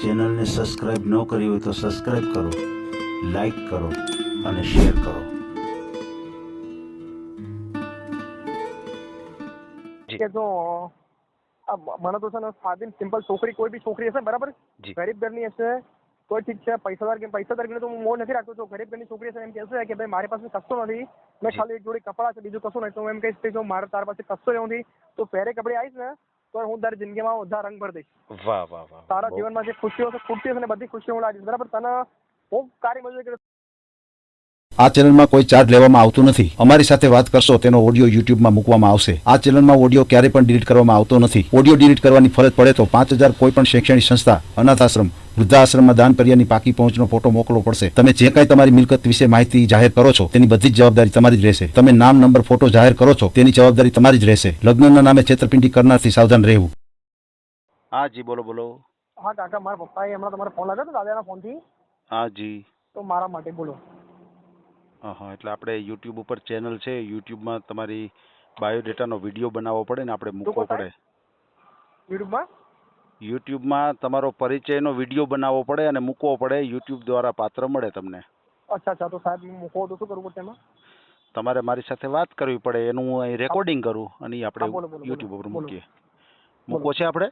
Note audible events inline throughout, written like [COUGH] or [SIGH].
ચેનલને સબસ્ક્રાઇબ ન કરી હોય તો સબસ્ક્રાઇબ કરો લાઈક કરો અને શેર કરો. કે જો આ મને તો છે ને સાદી સિમ્પલ છોકરી કોઈ બી છોકરી હશે બરાબર? ગરીબ ઘરની હશે તો ઠીક છે પૈસાદાર કે પૈસાદાર કે તો હું મોહ નથી રાખતો. જો ગરીબ ઘરની છોકરી હશે એમ કહેશે કે ભાઈ મારી પાસે કશું નથી મેં ખાલી એક જોડી કપડાં છે બીજું કશું નહીં તો હું એમ કહીશ કે જો મારે તાર પાસે કશું એવું નથી તો પહેરે કપડે આવીશ ને તો હું દર જિંદગીમાં બધા રંગ ભરી દઈશ. વાહ વાહ વાહ તારા જીવનમાં જે ખુશીઓ છે ખૂટતી હશે ને બધી ખુશીઓ હું લાવીશ બરાબર? તને હું કાર્ય મજૂરી કરીશ આ ચેનલમાં કોઈ ચાર્જ લેવામાં આવતું નથી. અમારી સાથે વાત કરશો તેનો ઓડિયો યુટ્યુબમાં મૂકવામાં આવશે. આ ચેનલમાં ઓડિયો ક્યારે પણ ડિલીટ કરવામાં આવતો નથી. ઓડિયો ડિલીટ કરવાની ફરજ પડે તો પાંચ હજાર કોઈ પણ શૈક્ષણિક સંસ્થા અનાથ આશ્રમ વૃદ્ધાશ્રમમાં દાન કર્યાની પાકી પહોંચનો ફોટો મોકલવો પડશે. તમે જે કાંઈ તમારી મિલકત વિશે માહિતી જાહેર કરો છો તેની બધી જ જવાબદારી તમારી જ રહેશે. તમે નામ નંબર ફોટો જાહેર કરો છો તેની જવાબદારી તમારી જ રહેશે. લગ્નના નામે છેતરપિંડી કરનારથી સાવધાન રહેવું. હા જી બોલો બોલો. હા કાકા મારા પપ્પાએ હમણાં તમારો ફોન લાગ્યો હતો દાદાના ફોનથી હા જી. તો મારા માટે બોલો. હા હા એટલે આપણે યુટ્યુબ ઉપર ચેનલ છે યુટ્યુબમાં તમારી બાયોડેટાનો વીડિયો બનાવવો પડે ને આપણે મૂકવો? પડે. યુટ્યુબમાં યુટ્યુબમાં તમારો પરિચયનો વીડિયો બનાવવો પડે અને મૂકવો પડે યુટ્યુબ દ્વારા પાત્ર મળે તમને. અચ્છા અચ્છા તો સાહેબ મૂકવો તો શું કરવું પડશે એમાં? તમારે મારી સાથે વાત કરવી પડે એનું હું અહીં રેકોર્ડિંગ કરું અને આપણે. યુટ્યુબ ઉપર મૂકીએ. મૂકવો છે આપણે?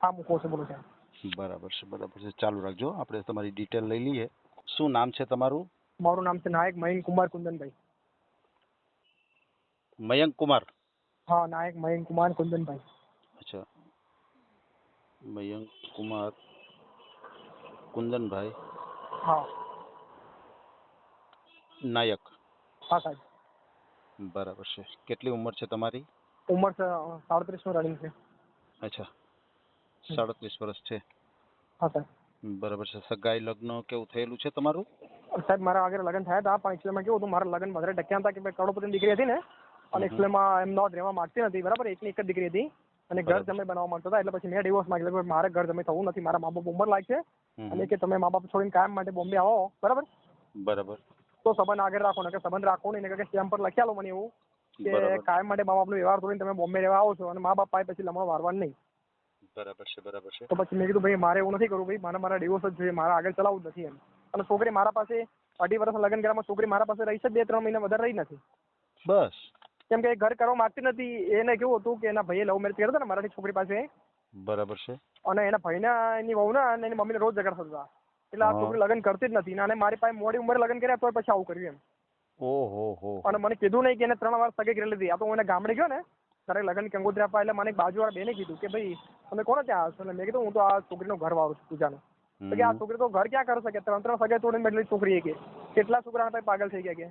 હા મૂકવો છે બોલો સાહેબ બરાબર છે બરાબર છે. ચાલુ રાખજો. આપણે તમારી ડિટેલ લઈ લઈએ. શું નામ છે તમારું? મારું નામ છે નાયક મહિન કુમાર કુંદનભાઈ. મયંક કુમાર? હા નાયક મહિન કુમાર કુંદનભાઈ. અચ્છા. મયંક કુમાર કુંદનભાઈ. હા. નાયક. હા સાહેબ. બરાબર છે. કેટલી ઉંમર છે તમારી? ઉંમર છે સાડત્રીસનું રનિંગ છે. અચ્છા. સાડત્રીસ વર્ષ છે. હા સાહેબ. બરાબર છે. સગાઈ લગ્ન કેવું થયેલું છે તમારું? સાહેબ મારા આગળ લગ્ન થયા હતા પણ એકચ્યુઅલીમાં કેવું હતું મારા લગ્ન વધારે ટક્યા હતા કે કરોડપતિની દીકરી હતી ને અને. એકચ્યુઅલીમાં એમ નોટ રહેવા માંગતી નથી બરાબર? એકની એક જ દીકરી હતી અને ઘર. જમે બનાવવા માંગતા હતા એટલે પછી મેં ડિવોર્સ માંગેલો કે મારે ઘર જમે થવું નથી મારા મા બાપ ઉંમર લાયક છે અને કે તમે મા બાપ છોડીને કાયમ માટે બોમ્બે આવો બરાબર? બરાબર. તો સંબંધ આગળ રાખો ને કે સંબંધ રાખો નહીં ને કે સ્ટેમ્પ પર લખી આલો મને એવું કે કાયમ માટે મા બાપનો વ્યવહાર છોડીને તમે બોમ્બે રહેવા આવો છો અને મા બાપ પાસે પછી લમણો વારવાનું નહીં. બરાબર છે બરાબર છે. તો પછી મેં કીધું ભાઈ મારે એવું નથી કરવું ભાઈ મારે મારા ડિવોર્સ જ જોઈએ મારા આગળ ચલાવવું જ નથી એમ. અને છોકરી મારા પાસે અઢી વર્ષ લગ્ન કર્યામાં છોકરી મારા પાસે રહી છે બે ત્રણ મહિના વધારે રહી નથી. બસ. કેમ કે ઘર કરવા માંગતી નથી. એને કેવું હતું કે એના ભાઈએ લવ મેરેજ કર્યો હતો ને મારાથી છોકરી પાસે. બરાબર છે. અને એના ભાઈના એની વહુના અને એની મમ્મીને રોજ ઝઘડા થતા એટલે આ છોકરી લગ્ન કરતી જ નથી. અને મારી પાસે મોડી ઉંમરે લગ્ન કર્યા તો પછી આવું કર્યું એમ. ઓહો હો. અને મને કીધું નહીં કે એને ત્રણ વાર સગાઈ કરેલી હતી આ તો હું એને ગામડે ગયો ને ત્યારે લગ્ન કંગોત્રી આપવા એટલે મને બાજુવાળા બેને કીધું કે ભાઈ તમે કોને ત્યાં આવશો એટલે મેં કીધું હું તો આ છોકરીનો ઘર વાળું છું પૂજાનો કે આ છોકરી તો ઘર ક્યાં કરી શકે? ત્રણ ત્રણ સગાઈ તોડીને બેઠેલી છોકરી કે. કેટલા છોકરા હતા પાગલ થઈ ગયા કે?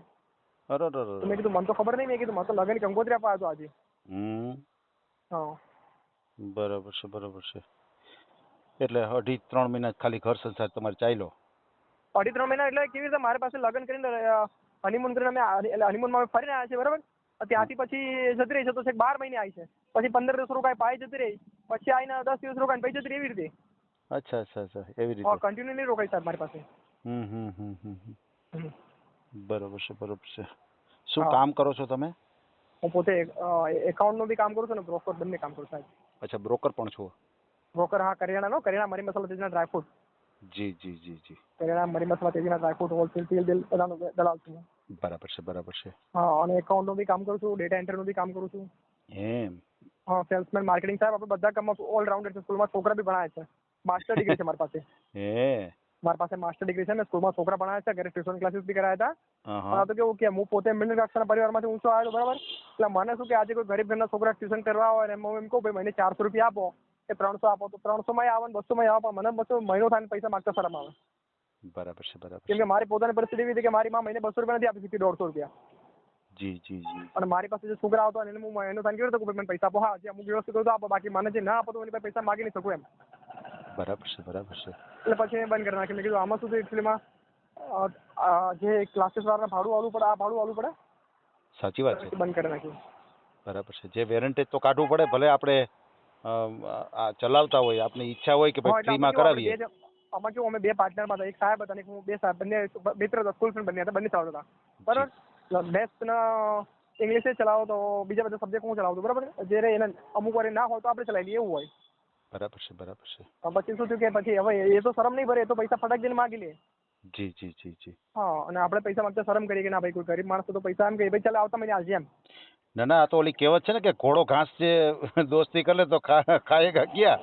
અરે મેં કીધું મને તો ખબર નહીં મેં કીધું મને તો લગન કંગોત્રી આપવા હતો આજે. હા. બરાબર છે બરાબર છે. એટલે અઢી ત્રણ મહિના ખાલી ઘર સંસાર તમારે ચાલ્યો? અઢી ત્રણ મહિના એટલે કેવી રીતે મારી પાસે લગન કરીને હનીમૂન કરીને અમે એટલે હનીમૂનમાં અમે ફરીને આવ્યા છે બરાબર? ત્યાંથી પછી જતી રહી છે તો છેક બાર મહિને આવી છે. પછી પંદર દિવસ રોકાય પાઈ જતી રહી. પછી આવીને દસ દિવસ રોકાય પછી જતી રહી એવી રીતે. અચ્છા અચ્છા અચ્છા. એવી રીતે. કન્ટિન્યુ નહીં રોકાય સાહેબ મારી પાસે. હમ હમ હમ હમ. હમ. છે બરોબર છે. શું કામ કરો છો તમે? હું પોતે એકાઉન્ટનું બી કામ કરું છું ને બ્રોકર બંને કામ કરું સાહેબ. અચ્છા બ્રોકર પણ છો? બ્રોકર હા કરિયાણાનો કરિયાણા મરી મસાલા તેજીના ડ્રાયફ્રૂટ જી જી જી જી. કરિયાણા મરી મસાલા તેજીના ડ્રાયફ્રૂટ હોલસેલ તેલ બેલ બધાનો દલાલ છું. બરાબર છે બરાબર છે. હા અને એકાઉન્ટનું બી કામ કરું છું ડેટા એન્ટ્રીનું બી કામ કરું છું. એમ. હા સેલ્સમેન માર્કેટિંગ સાહેબ આપણે બધા કામમાં ઓલરાઉન્ડર છે સ્કૂલમાં છોકરા બી ભણાય છે. માસ્ટર ડિગ્રી છે મારી પાસે. [LAUGHS] હે? મારી પાસે માસ્ટર ડિગ્રી છે ને સ્કૂલમાં છોકરા ભણાયા છે ઘરે ટ્યુશન ક્લાસીસ બી કરાયા હતા. હા પણ તો કેવું કે હું પોતે મિડલ ક્લાસના પરિવારમાંથી ઊંચો આવ્યો બરાબર? એટલે મને શું કે આજે કોઈ ગરીબ ઘરના છોકરા ટ્યુશન કરવા હોય ને હું એમ કહું ભાઈ મહિને ચારસો રૂપિયા આપો કે ત્રણસો આપો. તો ત્રણસો માં આવે ને બસો માં આવે પણ મને બસો મહિનો થાય પૈસા માગતા શરમ આવે. બરાબર છે બરાબર કેમ કે મારી પોતાની પરિસ્થિતિ એવી હતી કે મારી માં મહિને બસો રૂપિયા નથી આપી શકતી દોઢસો રૂપિયા. જી જી જી. અને મારી પાસે જે છોકરા આવતો એને હું મહિનો થાય કેવું મને પૈસા આપો. હા જે અમુક વ્યવસ્થિત તો આપો બાકી મને જે ના આપો તો એની પાસે પૈસા માગી નહીં શકું એમ. બરાબર છે બરાબર છે. એટલે પછી મેં બંધ કરી નાખ્યું. મેં કીધું આમાં શું છે એકચ્યુઅલીમાં જે ક્લાસીસ વાળાને ભાડું આવવું પડે આ ભાડું આવવું પડે? સાચી વાત છે. બંધ કરી નાખ્યું. બરાબર છે. જે વેરંટેજ તો કાઢવું પડે ભલે આપણે આ ચલાવતા હોય આપની ઈચ્છા હોય કે ભાઈ ફ્રીમાં કરાવીએ. આમાં કેવું અમે બે પાર્ટનર હતા. એક સાહેબ હતા અને એક હું બે સાહેબ બંને મિત્ર હતા સ્કૂલ ફ્રેન્ડ બંને હતા બંને ચલાવતા હતા. બરાબર? મેથ્સ ઇંગ્લિશ ચલાવો તો બીજા બધા સબ્જેક્ટ હું ચલાવતો બરાબર? જ્યારે એને અમુક વાર ના હોય તો આપણે ચલાવી લઈએ એવું હોય. બરાબર છે બરાબર છે. પણ પછી શું થયું કે પછી હવે એ તો શરમ નહીં ભરે એ તો પૈસા ફટાક દઈને માગી લે. જી જી જી જી. હા અને આપણે પૈસા માંગતા શરમ કરીએ કે ના ભાઈ કોઈ ગરીબ માણસ તો પૈસા એમ કે ભાઈ ચાલ આવતા મહિને આવજે એમ. ના ના આ તો ઓલી કહેવત છે ને કે ઘોડો ઘાસ જે દોસ્તી કરે તો ખા ખાએગા ક્યાં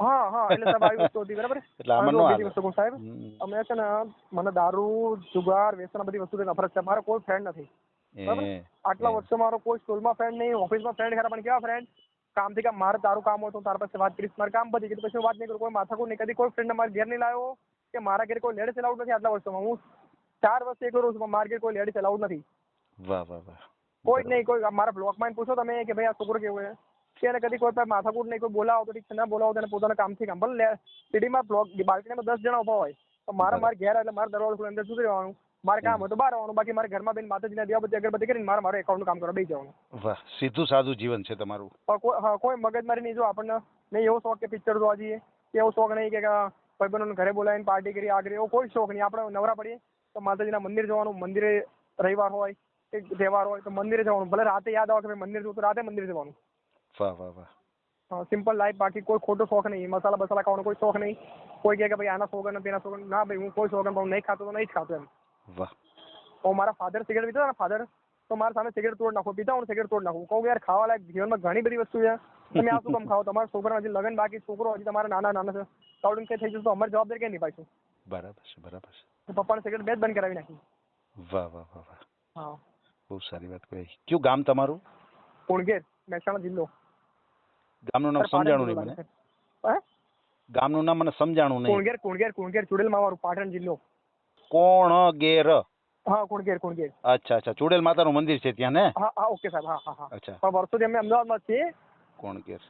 હા હા એટલે સાહેબ આવી વસ્તુ હતી બરાબર? એટલે આમાં હવે નો જો હાલે. બીજી વસ્તુ કહું સાહેબ હમ, અમે છે ને મને દારૂ જુગાર વ્યસન આ બધી વસ્તુથી નફરત છે. મારો કોઈ ફ્રેન્ડ નથી. બરાબર? એ આટલા એ. વર્ષો મારો કોઈ સ્કૂલમાં ફ્રેન્ડ નહીં ઓફિસમાં ફ્રેન્ડ ખરા પણ કેવા ફ્રેન્ડ કામથી કામ મારે તારું કામ હોય તો તારા પાસે વાત કરીશ. મારે કામ પતી ગયું પછી વાત નહીં કરું. કોઈ માથાકૂટ નહીં. કદી કોઈ ફ્રેન્ડ મારા ઘેર નહીં લાવ્યો કે મારા ઘેર કોઈ લેડી ચલાવતું નથી આટલા વર્ષોમાં. હું ચાર વર્ષથી એકલો રહું છું પણ મારા ઘેર કોઈ લેડી ચલાવતું નથી. વાહ વાહ વાહ. કોઈ નહીં. કોઈ મારા બ્લોકમાં પૂછો તમે કે ભાઈ આ છોકરો કેવો છે? કે એને કદી કોઈ માથાકૂટ નહીં કોઈ બોલાવો તો ઠીક છે. ના બોલાવો તો એને પોતાના કામથી કામ. ભલે સિટીમાં બ્લોક બાલ્કનીમાં દસ જણા ઊભા હોય તો મારા મારા ઘેર એટલે મારા દરવાજો અંદર શું રહેવાનું મારે કામ હોય તો બહાર આવવાનું બાકી મારે ઘરમાં બેન માતાજીના દીવાબત્તી અગરબત્તી કરીને મારે મારું એકાઉન્ટનું કામ કરવા બેસી જવાનું. વાહ સીધું સાદું જીવન છે તમારું. કોઈ હા કોઈ મગજમારી નહીં જો આપણને નહીં એવો શોખ કે પિક્ચર જોવા જઈએ એવો શોખ નહીં કે ભાઈબંધોને ઘરે બોલાવીને પાર્ટી કરી આ કરી એવો કોઈ શોખ નહીં. આપણે નવરા પડીએ તો માતાજીના મંદિર જવાનું મંદિરે રવિવાર હોય કે તહેવાર હોય તો મંદિરે જવાનું. ભલે રાતે યાદ આવે કે મંદિર જવું તો રાતે મંદિર જવાનું. વાહ વાહ વાહ. સિમ્પલ લાઈફ બાકી કોઈ ખોટો શોખ નહીં. મસાલા બસાલા ખાવાનો કોઈ શોખ નહીં. કોઈ કહે કે ભાઈ આના શોખ અને તેના શોખ ના ભાઈ હું કોઈ શોખ નથી, નહીં ખાતો તો નહીં જ ખાતો એમ. વાહ. તો મારા ફાધર સિગરેટ પીતા હતા ફાધર તો મારા સામે સિગરેટ તોડ નાખો પીતા હું સિગરેટ તોડ નાખું. કહું યાર ખાવા લાયક જીવનમાં ઘણી બધી વસ્તુ છે. તમે આ શું કામ ખાઓ? તમારા છોકરા હજી લગન બાકી છોકરો હજી તમારા નાના નાના છે. તાવડીને કઈ થઈ જશે તો અમારી જવાબદારી કઈ નિભાઈશું બરાબર છે બરાબર છે. પપ્પાને સિગરેટ બે જ બંધ કરાવી નાખી. વાહ વાહ વાહ વાહ. હા. બહુ સારી વાત કહી કયું ગામ તમારું? કુણગેર મહેસાણા જિલ્લો. ગામનું નામ સમજાણું નહીં મને. ગામનું નામ મને સમજાણું નહીં. કુણગેર કુણગેર કુણગેર ચુડેલ મારું પાટણ જિલ્લો. કોણ ગેર? હા કુણગેર કુણગેર અચ્છા અચ્છા. ચુડેલ માતાનું મંદિર છે ત્યાં ને? હા હા ઓકે સાહેબ હા હા હા. અચ્છા. પણ વર્ષોથી અમે અમદાવાદમાં જ છીએ. કોણ ગેર?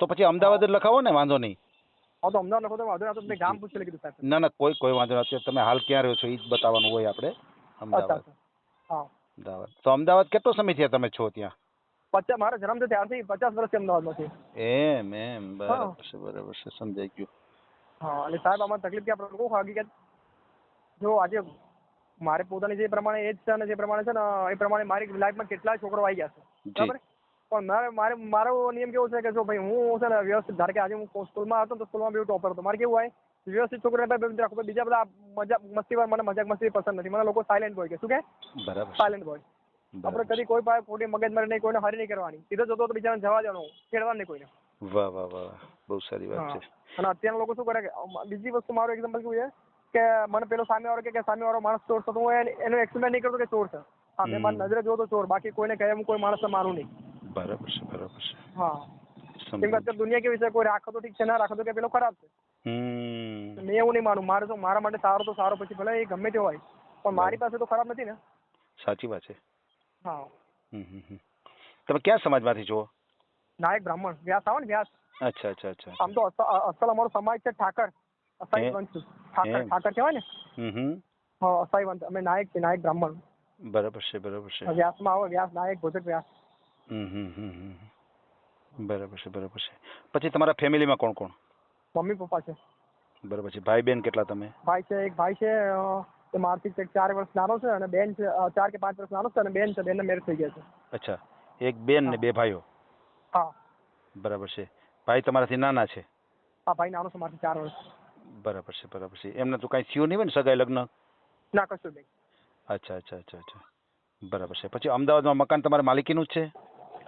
તો પછી અમદાવાદ જ લખાવો ને વાંધો નહીં. હા તો અમદાવાદ લખો તો વાંધો નહીં આ તો મેં ગામ પૂછી કીધું સાહેબ. ના ના કોઈ કોઈ વાંધો નથી તમે હાલ ક્યાં રહ્યો છો એ જ બતાવવાનું હોય આપણે. અચ્છા અમદાવાદ. અચ્છા. હા. અમદાવાદ. તો અમદાવાદ કેટલો સમય થયા તમે છો ત્યાં? પચાસ મારો જન્મ છે ત્યારથી પચાસ વર્ષથી અમદાવાદમાં છે એમ એમ. બરાબર છે બરાબર છે. સમજાઈ ગયું. હા અને સાહેબ આમાં તકલીફ કે આપણે લોકો હકીકત જો આજે મારે પોતાની જે પ્રમાણે એજ છે અને જે પ્રમાણે છે ને એ પ્રમાણે મારી લાઈફમાં કેટલાય છોકરો આવી ગયા છે. બરાબર? પણ મારે મારે મારો નિયમ કેવો છે કે જો ભાઈ હું છે ને વ્યવસ્થિત ધારે કે આજે હું સ્કૂલમાં હતો તો સ્કૂલમાં બી ટોપર હતો. મારે કેવું હોય? વ્યવસ્થિત છોકરાને ભાઈ રાખો બીજા બધા મજા મસ્તીવાર મને મજાક મસ્તી પસંદ નથી. મને લોકો સાયલેન્ટ બોય કે શું કે? બરાબર. સાયલેન્ટ બોય આપણે કદી કોઈ પાસે ખોટી મગજમારી નહીં કોઈને હરી નહીં કરવાની. સીધો જતો તો બીજાને જવા દેવાનો ખેડવાનું નહીં કોઈને. વાહ વાહ વાહ બહુ સારી વાત છે. અને અત્યારના લોકો શું કરે કે બીજી વસ્તુ મારું એક્ઝામ્પલ કેવું છે? કે મને પેલો સામે વાળો કે કે સામે વાળો માણસ ચોર છે તો હું એનો એક્સપ્લેન નહીં કરતો કે ચોર છે. હા મેં મારી નજરે જોયો તો ચોર બાકી કોઈને કહે હું કોઈ માણસને મારું નહીં. બરાબર છે બરાબર છે. હા. કેમ કે અત્યારે દુનિયા કેવી છે કોઈ રાખો તો ઠીક છે ના રાખો તો કે પેલો ખરાબ છે. મેં એવું નહીં માનું મારે તો મારા માટે સારો તો સારો પછી ભલે એ ગમે તે હોય પણ મારી પાસે તો ખરાબ નથી ને. સાચી વાત છે. હા. તમે ક્યાં સમાજમાંથી છો? નાયક બ્રાહ્મણ વ્યાસ આવો ને વ્યાસ. અચ્છા અચ્છા અચ્છા આમ તો અસ- અસલ અમારો સમાજ છે ઠાકર. અસાઈ વંશ. ઠાકર ઠાકર કહેવાય ને? હમ. અસાઈ વંશ. અમે નાયક છે નાયક બ્રાહ્મણ. બરાબર છે બરાબર છે. વ્યાસમાં આવે વ્યાસ નાયક ભોજક વ્યાસ. બરાબર છે બરાબર છે. પછી તમારા ફેમિલીમાં કોણ કોણ? મમ્મી પપ્પા છે. બરાબર છે. ભાઈ બેન કેટલા તમે? ભાઈ છે એક ભાઈ છે તે મારથી ચાર વર્ષ નાનો છે અને બેન છે ચાર કે પાંચ વર્ષ નાનો છે અને બેન છે બેનને મેરેજ થઈ ગયા છે. અચ્છા. એક બેન ને બે ભાઈઓ? હા. બરાબર છે. ભાઈ તમારાથી નાના છે? હા ભાઈ નાનો છે મારથી ચાર વર્ષ. બરાબર છે બરાબર છે. એમને તો કાંઈ થયું નહીં હોય ને સગાઈ લગ્ન? ના કશું નહીં. અચ્છા અચ્છા અચ્છા અચ્છા. બરાબર છે. પછી અમદાવાદમાં મકાન તમારે માલિકીનું જ છે?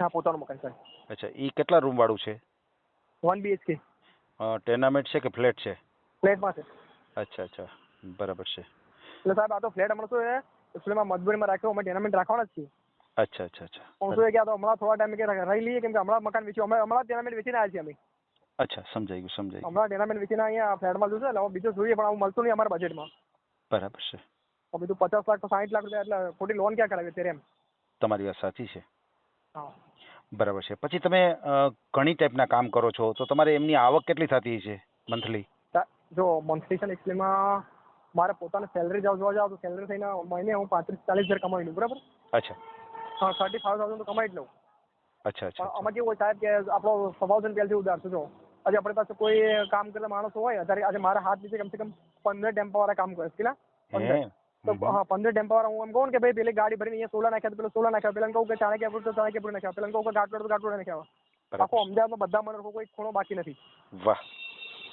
હા પોતાનું મકાન છે અચ્છા એ કેટલા રૂમ વાળું છે? વન બીએચકે ટેનામેન્ટ છે કે ફ્લેટ છે? ફ્લેટમાં છે. અચ્છા અચ્છા. બરાબર છે. એટલે સાહેબ આ તો ફ્લેટ હમણાં શું છે? એકચ્યુઅલીમાં મજબૂરીમાં રાખ્યો અમે ટેનામેન્ટ રાખવાના જ છીએ. અચ્છા અચ્છા અચ્છા. હું શું કે આ તો હમણાં થોડા ટાઈમ કે રહી લઈએ કેમ કે હમણાં મકાન વેચ્યું અમે હમણાં ટેનામેન્ટ વેચીને આવ્યા છીએ અમે. અચ્છા સમજાઈ ગયું સમજાઈ ગયું. હમણાં ટેનામેન્ટ વેચીને અહીંયા ફ્લેટમાં જોશે એટલે બીજું જોઈએ પણ આવું મળતું નહીં અમારા બજેટમાં બરાબર છે. અમે બીજું પચાસ લાખ તો સાઠ લાખ રૂપિયા એટલે ખોટી લોન ક્યાં કરાવી અત્યારે એમ? તમારી વાત સાચી છે. હા. બરાબર છે. પછી તમે ઘણી ટાઈપના કામ કરો છો તો તમારે એમની આવક કેટલી થતી છે મંથલી જો મંથલી છે ને એકચ્યુઅલીમાં મારે પોતાને સેલરી જાવ જોવા જાવ તો સેલરી થઈને મહિને હું પાંત્રીસ ચાલીસ હજાર કમાઈ લઉં બરાબર? અચ્છા. હા થર્ટી ફાઈવ થાઉઝન્ડ તો કમાઈ જ લઉં. અચ્છા અચ્છા આમાં કેવું હોય સાહેબ કે આપણો સ્વભાવ છે ને પહેલથી ઉધાર છે જો. આજે આપણી પાસે કોઈ કામ કરતા માણસો હોય અત્યારે આજે મારા હાથ નીચે કમસે કમ પંદર ટેમ્પો વાળા કામ કરે છે. કેટલા? પંદર. હે તો હમ. હા પંદર ટેમ્પો વાળા હું એમ કહું ને કે ભાઈ પેલી ગાડી ભરીને અહીંયા સોલા નાખ્યા તો પેલો સોલા નાખ્યા પેલા કહું કે ચાણક્ય પૂરતો ચાણક્ય પૂર નાખ્યા પેલા કહું કે ગાંઠલોડ તો ગાંઠલોડ નાખ્યા બરાબર. આખો અમદાવાદમાં બધા મંડળ કોઈ ખૂણો બાકી નથી. વાહ.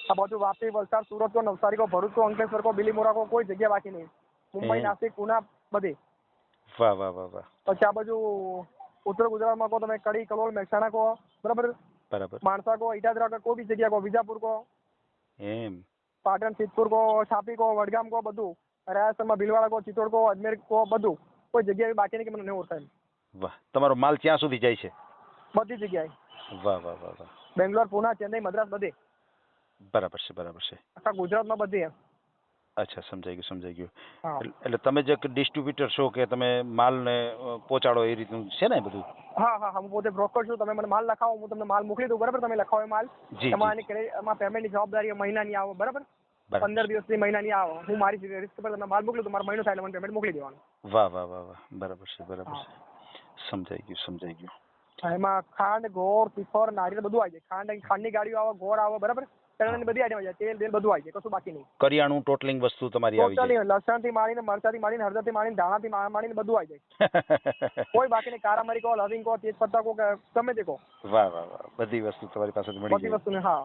આ બાજુ વાપી વલસાડ સુરત કો નવસારી કો ભરૂચ કો અંકલેશ્વર કો બિલીમોરા કો કોઈ જગ્યા બાકી નહીં. મુંબઈ હે. નાસિક પુના બધે. વાહ વાહ વાહ વાહ. પછી આ બાજુ ઉત્તર ગુજરાતમાં કહો તમે કડી કલોલ મહેસાણા કો બરાબર? બરાબર. માણસા કો ઈટાદરા કો કોઈ બી જગ્યા કો વિજાપુર કો એમ. પાટણ સિદ્ધપુર કો છાપી કો વડગામ કો બધું રાજસ્થાનમાં ભીલવાડા કો ચિત્તોડ કો અજમેર કો બધું કોઈ જગ્યા એવી બાકી નહીં કે મને નહીં ઓળખાય વાહ તમારો માલ ક્યાં સુધી જાય છે? બધી જગ્યાએ. વાહ વાહ વાહ વાહ. બેંગ્લોર પુના ચેન્નઈ મદ્રાસ બધે. બરાબર છે બરાબર છે. આખા ગુજરાતમાં બધી એમ. અચ્છા સમજાઈ ગયું સમજાઈ ગયું. હા. એટલે- એટલે તમે જે ડિસ્ટ્રીબ્યુટર છો કે તમે માલને અ, પહોંચાડો એ રીતનું છે ને બધું? હા હા હા હું પોતે બ્રોકર છું. તમે મને માલ લખાવો હું તમને માલ મોકલી દઉં. બરાબર? તમે લખાવો એ માલ. જી એમાં એની ક્રે- એમાં પેમેન્ટની જવાબદારી મહિનાની આવે. બરાબર? બરાબર. પંદર દિવસની મહિનાની આવે. હું મારી રિસ્ક પર તમને માલ મોકલું તો મારો મહિનો થાય એટલે મને પેમેન્ટ મોકલી દેવાનું. વાહ વાહ વાહ વાહ. બરાબર છે બરાબર છે. સમજાઈ ગયું સમજાઈ ગયું. હા, એમાં ખાંડ ગોળ પીપર નારિયેળ બધું આવી જાય. ખાંડ ખાંડની ગાડીઓ આવે ગોળ આવે. બરાબર? ચણાની બધી આઈટમ આવી જાય. તેલ તેલ બધું આવી જાય કશું બાકી નહીં. કરિયાણું ટોટલિંગ વસ્તુ તમારી આવી જાય. મરચા થી મરચાથી હળદરથી માંડીને ધાણા થી માંડીને બધું આવી જાય. [LAUGHS] કોઈ બાકી નહીં. કારામરી કહો લવિંગ કહો તેજ પત્તા કહો કે ગમે તે કહો. વાહ વાહ વાહ. બધી વસ્તુ તમારી પાસે મળી બધી વસ્તુ હા.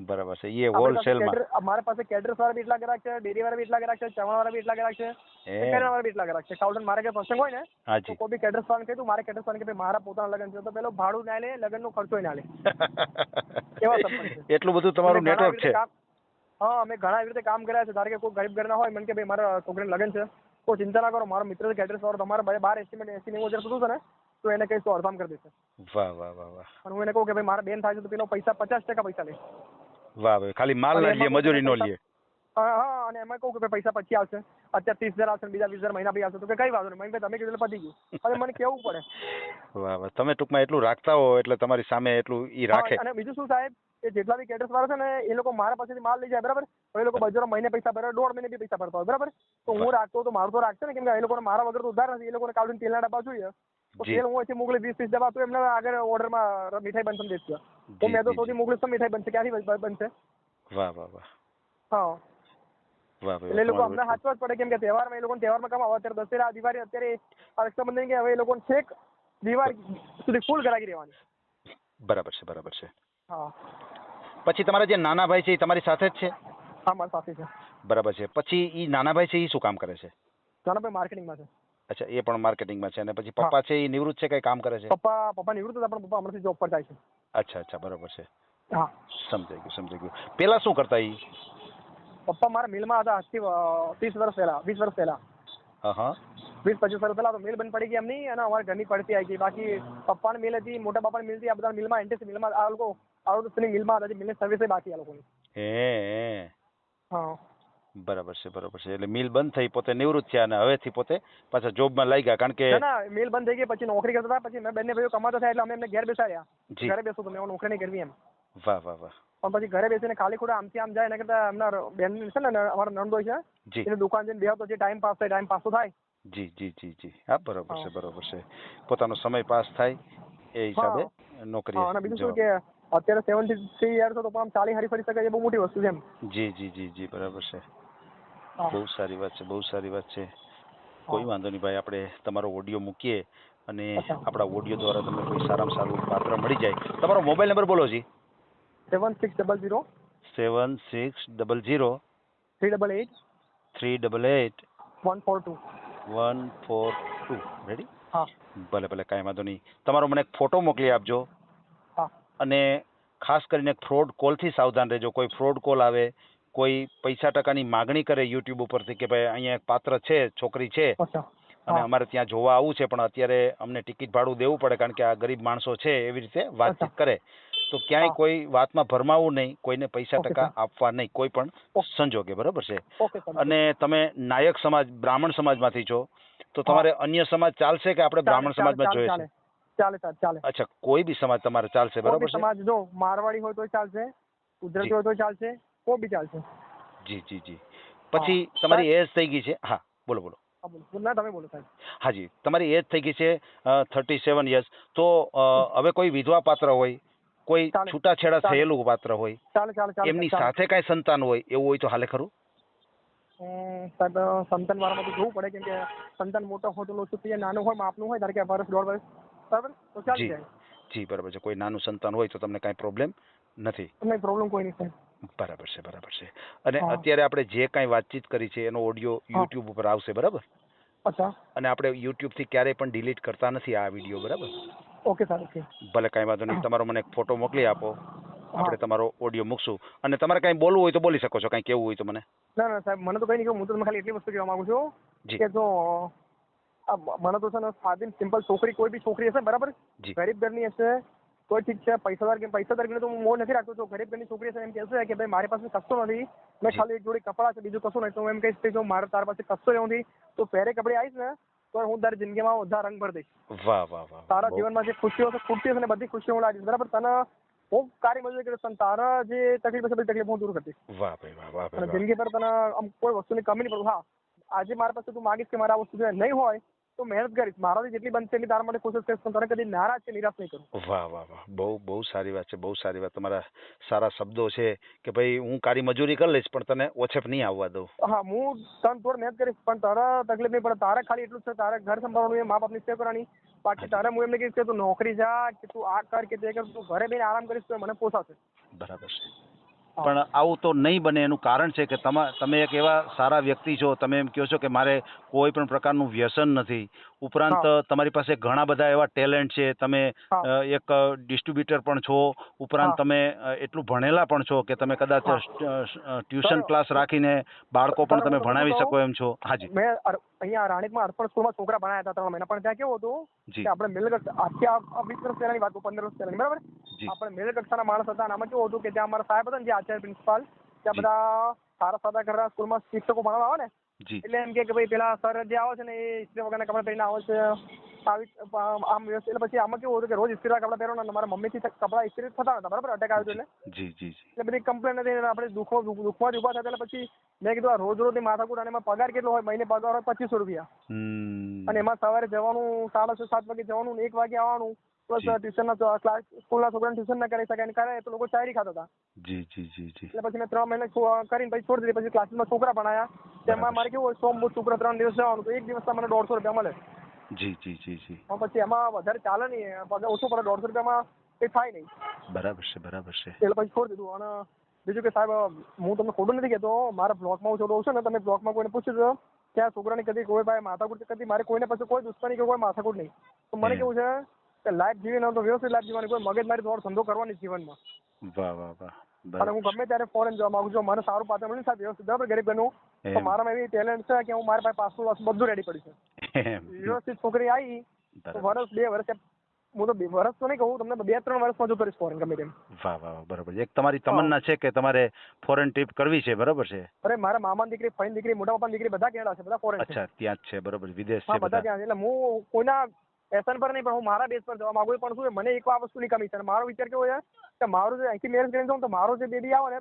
બરાબર છે. એ હોલસેલમાં. હોલસેલમાં પાસે કેટરસ વાળા બી એટલા ગ્રાહક છે ડેરી વાળા બી એટલા ગ્રાહક છે ચવાણ વાળા બી એટલા ગ્રાહક છે એમ વાળા બી એટલા ગ્રાહક છે. કાઉન્ટર મારે કે પ્રસંગ હોય ને તો કોઈ બી કેટરસ વાળાને કહે તું મારે કેટરસ વાળાને કે મારા પોતાના લગ્ન છે તો પેલો ભાડું ના લે લગ્નનો ખર્ચો ના લે. [LAUGHS] એટલું બધું તમારું નેટવર્ક છે. હા અમે ઘણા એવી રીતે કામ કર્યા છે. ધારો કે કોઈ ગરીબ ઘરના હોય મને કે ભાઈ મારા છોકરીને લગ્ન છે. તો ચિંતા ના કરો મારો મિત્ર છે કેટરસ વાળો તમારે ભાઈ બાર એસ્ટિમેટ એસી નેવું હજાર થતું છે ને તો એને કહીશ તો અડધામ કરી દેશે વાહ વાહ વાહ વાહ. અને હું એને કહું કે ભાઈ મારા બેન થાય છે તો પેલો પૈસા પચાસ ટકા પૈસા લે. વાહ ભાઈ ખાલી માલ ના લે મજૂરી નો લે હા હા અને એમાં કહું કે ભાઈ પૈસા પછી આવશે. અત્યારે ત્રીસ હજાર આવશે બીજા વીસ હજાર મહિના પછી આવશે. તો કે કઈ વાંધો નહીં. ભાઈ તમે કીધું પતી ગયું. અને મને કેવું પડે? વાહ વાહ. તમે ટૂંકમાં એટલું રાખતા હો એટલે તમારી સામે એટલું ઈ રાખે. અને બીજું શું સાહેબ? કે જેટલા બી કેટર્સ વાળા છે ને એ લોકો મારા પાસેથી માલ લઈ જાય બરાબર? તો એ લોકો બજારો મહિને પૈસા ભરે દોઢ મહિને બી પૈસા ભરતા હોય બરાબર? તો હું રાખતો હોય તો મારું તો રાખશે ને કેમ કે એ લોકોને મારા વગર તો ઉધાર નથી એ લોકોને કાવડીને તેલના ડબ્બા જોઈએ. તો જી. તેલ હું અહીંથી મોકલી વીસ ત્રીસ ડબ્બા તો એમને આગળ ઓર્ડરમાં મીઠાઈ બનશે ને દેશે તો જી, મેં તો જી, સૌથી મોકલીશ તો મીઠાઈ બનશે. ક્યાંથી બ- બનશે? વાહ વાહ વાહ. હા. વાહ ભાઈ એટલે એ લોકો તમારું અમને સાચવા જ પડે કેમ કે તહેવારમાં એ લોકોને તહેવારમાં કમાવા અત્યારે દશેરા દિવાળી અત્યારે આ રક્ષાબંધન કે હવે એ લોકોને છેક દિવાળી સુધી ફૂલ ગરાગી રહેવાની બરાબર છે બરાબર છે. હા. પછી તમારા જે નાના ભાઈ છે એ તમારી સાથે જ છે? હા મારી સાથે છે. બરાબર છે. પછી એ નાના ભાઈ છે એ શું કામ કરે છે? જાનાભાઈ માર્કેટિંગમાં છે. અચ્છા એ પણ માર્કેટિંગમાં છે. અને પછી પપ્પા છે એ નિવૃત્ત છે કઈ કામ કરે છે? પપ્પા પપ્પા નિવૃત્ત હતા પણ પપ્પા હમણાંથી જોબ પર જાય છે. અચ્છા અચ્છા બરાબર છે. હા. સમજાઈ ગયું સમજાઈ ગયું. પેલા શું કરતા ઈ? પપ્પા મારા મિલમાં હતા આજથી ત્રીસ વર્ષ પહેલા વીસ વર્ષ પહેલા. વીસ પચીસ વર્ષ પહેલા તો મિલ બંધ પડી ગઈ એમની અને અમારા ઘરની પડતી આવી ગઈ બાકી પપ્પાની મિલ હતી મોટા બાપાની મિલ હતી આ બધા મિલમાં એન્ટ્રી મિલમાં આ લોકો આ લોકોની મિલમાં હતા મિલની સર્વિસ બાકી આ લોકોની હે હે. હા બરાબર છે બરાબર છે એટલે મિલ બંધ થઈ પોતે નિવૃત્ત થયા અને હવેથી પોતે પાછા જોબમાં લાગ્યા કારણ કે ના ના મિલ બંધ થઈ ગઈ પછી નોકરી કરતા હતા પછી મેં બંને ભાઈઓ કમાતા થયા એટલે અમે એમને ઘેર બેસાડ્યા. જી. ઘરે બેસો તમે નોકરી નહીં કરવી એમ. વાહ વાહ વાહ. પણ પછી ઘરે બેસીને ખાલી ખોટા આમથી આમ જાય એના કરતા એમના બેન છે ને અમારા નણદોઈ છે એની દુકાન જઈને બેહો તો જે ટાઈમ પાસ થાય ટાઈમ પાસ તો થાય. જી જી જી જી. હા બરોબર છે બરોબર છે. પોતાનો સમય પાસ થાય એ હિસાબે નોકરી અને બીજું શું કે અત્યારે સેવન્ટી થ્રી યર્સ તો પણ ચાલી હરી ફરી શકે એ બહુ મોટી વસ્તુ છે એમ. જી જી જી જી બરાબર છે. બહુ સારી વાત છે બહુ સારી વાત છે. કોઈ વાંધો નહીં ભાઈ આપણે તમારો ઓડિયો મૂકીએ અને. આપણા ઓડિયો દ્વારા તમને કોઈ સારામાં સારું પાત્ર મળી જાય. તમારો મોબાઈલ નંબર બોલો જી. Seven six double zero seven six double zero three double eight three double eight one four two one four two ready હા ભલે ભલે કાંઈ વાંધો નહીં. તમારો મને એક ફોટો મોકલી આપજો. હા. અને ખાસ કરીને ફ્રોડ કોલથી સાવધાન રહેજો. કોઈ ફ્રોડ કોલ આવે કોઈ પૈસા ટકાની માગણી કરે યુટ્યુબ ઉપરથી કે ભાઈ અહીંયા એક પાત્ર છે છોકરી છે. અને અમારે ત્યાં જોવા આવવું છે પણ અત્યારે અમને ટિકિટ ભાડું દેવું પડે કારણ કે આ ગરીબ માણસો છે એવી રીતે વાતચીત કરે. તો ક્યાંય કોઈ વાતમાં ભરમાવું નહીં કોઈને પૈસા ટકા આપવા નહીં કોઈ પણ સંજોગે બરાબર છે? અને તમે નાયક સમાજ બ્રાહ્મણ સમાજમાંથી છો તો તમારે અન્ય સમાજ ચાલશે કે આપણે બ્રાહ્મણ સમાજમાં જોઈએ છે? ચાલે. ચાલે ચાલે. અચ્છા કોઈ બી સમાજ તમારે ચાલશે બરાબર છે? સમાજ જો મારવાડી હોય તો ચાલશે ગુજરાતી. હોય તો ચાલશે કોઈ બી ચાલશે. જી જી જી. પછી તમારી એજ થઈ ગઈ છે? હા બોલો બોલો. બોલો. ના તમે બોલો સાહેબ. હાજી તમારી એજ થઈ ગઈ છે થર્ટી સેવન યર્સ તો હવે કોઈ વિધવા પાત્ર હોય કોઈ. છૂટાછેડા. થયેલું પાત્ર હોય એમની સાથે કઈ સંતાન હોય એવું હોય તો હાલે ખરું? સાહેબ સંતાન મારા તો જોવું પડે કેમ કે સંતાન મોટો હોય તો ઓછું થઈ નાનું હોય માપનું હોય ધારે કે વર્ષ દોઢ વર્ષ. બરાબર? તો ચાલી જાય જી બરાબર છે. કોઈ નાનું સંતાન હોય તો તમને કાંઈ પ્રોબ્લેમ નથી. નહીં પ્રોબ્લેમ કોઈ નહીં સાહેબ. બરાબર છે બરાબર છે. અને અત્યારે આપણે જે કાંઈ વાતચીત કરી છે એનો ઓડિયો યુટ્યુબ ઉપર આવશે બરાબર? અચ્છા. અને આપણે યુટ્યુબથી ક્યારેય પણ ડિલીટ કરતા નથી આ વીડિયો બરાબર? ઓકે સર ઓકે ભલે કાંઈ વાંધો નહીં. તમારો મને એક ફોટો મોકલી આપો. આપણે તમારો ઓડિયો મૂકશું. અને તમારે કાંઈ બોલવું હોય તો બોલી શકો છો. કાંઈ કેવું હોય તો મને. ના ના સાહેબ મને તો કઈ નહીં કહું હું તો તમને ખાલી એટલી વસ્તુ કહેવા માંગુ છું કે જો મને તો છે ને સાદી સિમ્પલ છોકરી કોઈ બી છોકરી હશે બરાબર. ગરીબ ઘરની હશે કોઈ ઠીક છે. પૈસાદાર કે પૈસાદાર કે તો હું મોં નથી રાખતો. છું ગરીબ ઘરની છોકરી હશે એમ કહેશે કે ભાઈ મારી પાસે કશું નથી. મેં ખાલી એક જોડી કપડાં છે બીજું કશું નહીં તો હું એમ કહીશ કે જો મારે તારા પાસે કશું એવું નથી તો પહેરે કપડે આવીશ ને તો હું તારી જિંદગીમાં બધા રંગ ભરી દઈશ. વાહ વાહ વાહ તારા જીવનમાં જે ખુશીઓ છે ખૂટતી હશે ને બધી ખુશીઓ હું લાવીશ. બરાબર? તને હું કારી મજૂરી કરીશ અને તારા જે તકલીફ હશે બધી તકલીફ હું દૂર કરીશ. વાહ ભાઈ વાહ વાહ અને જિંદગી પર તને આમ કોઈ વસ્તુની કમી નહીં પડું. હા આજે મારા પાસે તું માગીશ કે મારે આ વસ્તુ નહીં હોય તો મહેનત કરીશ. મારાથી જેટલી બનશે એટલી તારા માટે કોશિશ કરીશ પણ તને કદી નારાજ કે નિરાશ નહીં કરું. વાહ વાહ વાહ. બહુ બહુ સારી વાત છે બહુ સારી વાત. તમારા સારા શબ્દો છે કે ભાઈ હું કારી મજૂરી કરી લઈશ પણ તને ઓછેપ નહીં આવવા દઉં. હા હું તન થોડ મહેનત કરીશ પણ તારા તકલીફ નહીં પડે. તારે ખાલી એટલું જ છે તારે ઘર સંભાળવાનું એ મા બાપની સેવા કરવાની. બાકી તારે હું એમને કહીશ કે તું નોકરી જા કે તું આ કર કે તે કર તું ઘરે બેસીને આરામ કરીશ તો મને પોસાશે. બરાબર છે. પણ આવું તો નહીં બને એનું કારણ છે કે તમા તમે એક એવા સારા વ્યક્તિ છો તમે એમ કહો છો કે મારે કોઈ પણ પ્રકારનું વ્યસન નથી. ઉપરાંત તમારી પાસે ઘણા બધા એવા ટેલેન્ટ છે તમે એક ડિસ્ટ્રીબ્યુટર પણ છો ઉપરાંત તમે એટલું ભણેલા પણ છો કે તમે કદાચ ટ્યુશન ક્લાસ રાખીને બાળકો પણ તમે ભણાવી શકો એમ છો. હાજી મેં અહીંયા રાણીકમાં અર્પણ સ્કૂલમાં છોકરા ભણાયા હતા ત્રણ મહિના પણ ત્યાં કેવું હતું કે આપણે મિડલ આખી આ વીસ વર્ષ પહેલાની વાત પંદર વર્ષ પહેલાની બરાબર? આપણે મેલ કક્ષાના માણસ હતા અને આમાં કેવું હતું કે ત્યાં અમારા સાહેબ હતા ને જે આચાર્ય પ્રિન્સિપાલ ત્યાં બધા સારા સારા ઘરના સ્કૂલમાં શિક્ષકો ભણવા આવે ને એટલે એમ કે ભાઈ પેલા સર જે આવે છે ને એ ઇસ્ત્રી વગરના કપડાં પહેરીને આવે છે આવી આમ એટલે પછી આમાં કેવું હતું કે રોજ ઇસ્ત્રી કપડાં પહેરવાના અને મારા મમ્મીથી કપડાં ઇસ્ત્રી થતા નતા બરાબર? અટેક આવ્યો હતો એટલે. જી જી એટલે બધી કમ્પ્લેન હતી આપણે દુઃખો દુઃખમાં જ ઊભા થતા એટલે પછી મેં કીધું આ રોજ રોજની માથાકૂટ અને એમાં પગાર કેટલો હોય મહિને પગાર હોય પચીસો રૂપિયા. અને એમાં સવારે જવાનું સાડા છ સાત વાગે જવાનું ને એક વાગે આવવાનું પ્લસ જી. ટ્યુશનના ક્લાસ સ્કૂલના છોકરાને ટ્યુશન ના કરી શકાય અને કરે તો લોકો ચાયરી ખાતા હતા જી જી જી જી એટલે પછી મેં ત્રણ મહિના છો- કરીને પછી છોડી દીધી પછી ક્લાસીસમાં છોકરા ભણાયા તેમાં બરાબર. મારે કેવું હોય સોમ બુધ શુક્ર ત્રણ દિવસ જવાનું તો એક દિવસના મને દોઢસો રૂપિયા મળે. જી જી જી જી. પણ પછી એમાં વધારે ચાલે નહીં પગાર ઓછો પડે દોઢસો રૂપિયામાં કંઈ થાય નહીં. બરાબર છે બરાબર છે. એટલે પછી છોડી દીધું. અને બીજું કે સાહેબ હું તમને ખોટું નથી કહેતો મારા બ્લોગમાં હું છોડું છું ને તમે બ્લોગમાં કોઈને પૂછ્યું તો કે આ છોકરાની કદી કોઈ ભાઈ માથાકૂટ કદી મારે કોઈને પછી કોઈ દુશ્મની કે કોઈ માથાકૂટ નહીં. તો મને હમ. કેવું છે કે લાઈફ જીવી ન તો વ્યવસ્થિત લાઈફ જીવવાની કોઈ મગજ મારી થોડો ધંધો કરવાની જીવનમાં. વાહ વાહ વાહ. અને હું ગમે ત્યારે ફોરેન જવા માંગુ છું મને સારું પાત્ર મળ્યું સાહેબ વ્યવસ્થિત. બરાબર ગરીબ બનવું તો મારામાં એવી ટેલેન્ટ છે કે હું મારા પાસે પાસપોર્ટ બધું રેડી પડ્યું છે. વ્યવસ્થિત છોકરી આવી તો વર્ષ બે વર્ષ હું તો બે વર્ષ તો નહીં કહું તમને બે ત્રણ વર્ષમાં જતો રહીશ ફોરેન ગમે તેમ. વાહ વાહ બરાબર. એક તમારી તમન્ના છે કે તમારે ફોરેન ટ્રીપ કરવી છે બરાબર છે? અરે મારા મામાની દીકરી ફઈન દીકરી મોટા પપ્પા દીકરી બધા કેળા છે બધા ફોરેન છે. અચ્છા ત્યાં જ છે બરાબર વિદેશ છે બધા બધા. ત્યાં એટલે હું કોઈના પેશન પર નહીં પણ હું મારા બેઝ પર જવા માંગુ પણ શું મને એક આ વસ્તુની કમી છે. અને મારો વિચાર કેવો છે કે મારું જે અહીંથી મેરેજ કરીને જાઉં તો મારો જે બેબી આવે ને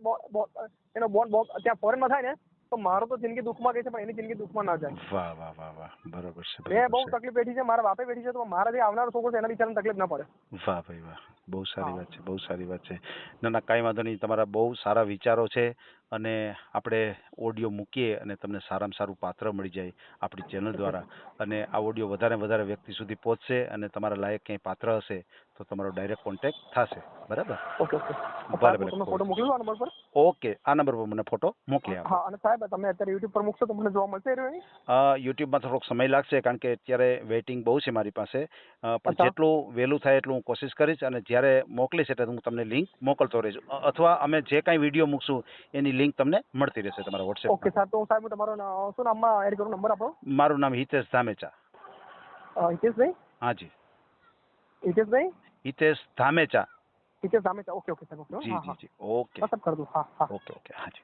એનો બોન્ડ ત્યાં ફોરેનમાં થાય ને તો મારો તો જિંદગી દુઃખમાં ગઈ છે પણ એની જિંદગી દુઃખમાં ના જાય. વાહ વાહ વાહ વાહ. બરોબર છે મેં બહુ તકલીફ બેઠી છે મારા બાપે બેઠી છે તો મારા જે આવનારો છોકરો છે એના બિચારાને તકલીફ ના પડે. વાહ ભાઈ વાહ. બહુ સારી વાત છે બહુ સારી વાત છે. ના ના કાંઈ વાંધો નહીં. તમારા બહુ સારા વિચારો છે. અને આપણે ઓડિયો મૂકીએ અને તમને સારામાં સારું પાત્ર મળી જાય આપણી ચેનલ દ્વારા. અને આ ઓડિયો વધારે વધારે વ્યક્તિ સુધી પહોંચશે અને તમારા લાયક ક્યાંય પાત્ર હશે તો તમારો ડાયરેક્ટ કોન્ટેક્ટ થશે. બરાબર? Okay okay. ફોટો મોકલી આ નંબર પર. ઓકે આ નંબર પર મને ફોટો મોકલી આપો. હા અને સાહેબ તમે અત્યારે યુટ્યુબ પર મૂકશો તો મને જોવા મળશે રહ્યો યુટ્યુબમાં થોડોક સમય લાગશે કારણ કે અત્યારે વેઇટિંગ બહુ છે મારી પાસે. પણ જેટલું વહેલું થાય એટલું હું કોશિશ કરીશ અને જ્યારે મોકલીશ એટલે હું તમને લિંક મોકલતો રહીશ. અથવા અમે જે કાંઈ વીડિયો મૂકશું એની લિંક તમને મળતી રહેશે તમારા ઓકે વોટ્સએપ સાહેબ તો સાહેબ હું તમારો ન- શું નામમાં એડ કરું નંબર આપો? મારું નામ હિતેશ ધામેચા. અ, હિતેશભાઈ? હાજી હિતેશભાઈ? હિતેશ ધામેચા. હિતેશ સામે ઓકે ઓકે સાહેબ ઓકે જી હા જી હા. જી. ઓકે હા સાહેબ કરી દઉં. હા હા. ઓકે ઓકે હાજી